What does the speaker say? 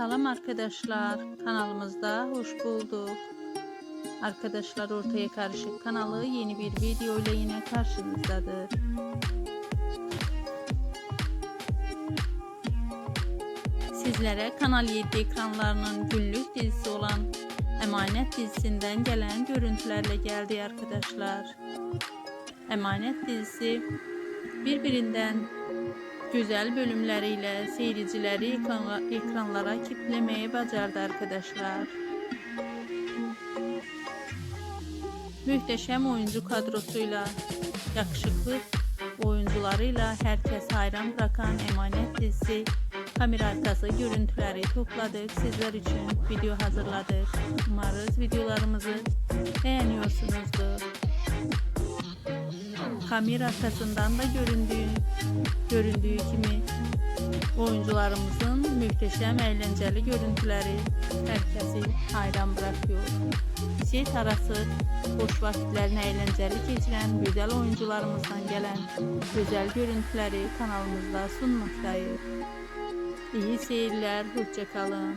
Salam arkadaşlar, kanalımızda hoş bulduk. Arkadaşlar Ortaya Karışık kanalı yeni bir video ile yine karşınızdadır. Sizlere Kanal 7 ekranlarının günlük dizisi olan Emanet dizisinden gelen görüntülerle geldi arkadaşlar. Emanet dizisi birbirinden güzel bölümleriyle seyircileri ekranla- ekranlara kitlemeyi bacardı arkadaşlar. Mühteşem oyuncu kadrosuyla, yakışıklı oyuncularıyla herkes hayran bırakan Emanet dizisi kamera arkası görüntüleri topladık. Sizler için video hazırladık. Umarız videolarımızı Kamera arkasından da göründüğü, göründüğü gibi oyuncularımızın muhteşem eğlenceli görüntüleri herkesi hayran bırakıyor. Set arası boş vakitlerini eğlenceli geçiren güzel oyuncularımızdan gelen güzel görüntüleri kanalımızda sunmaktayız. İyi seyirler, hoşçakalın.